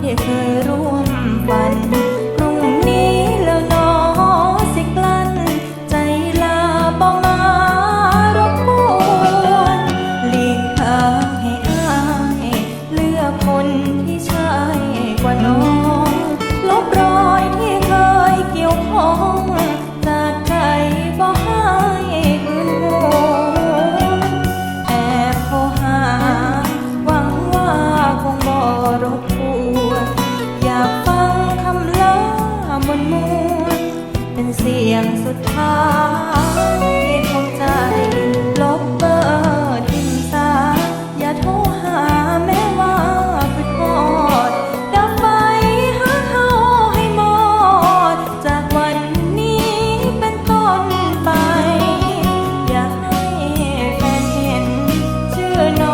ที่เคยร่วมฝันพรุ่งนี้แล้วนอสิกลั้น ใจลาบ่มารบกวนหลีกทางให้อายเลือกคนที่ใช่กว่าน้อง เสียงสุดท้ายที่คงใจ ลบเบอร์ทิ้งซะอย่าโทรหาแม้ว่าคิดหมดดับไฟหาเขาให้หมด จากวันนี้เป็นต้นไป อย่าให้แฟนเห็นชื่อน้อง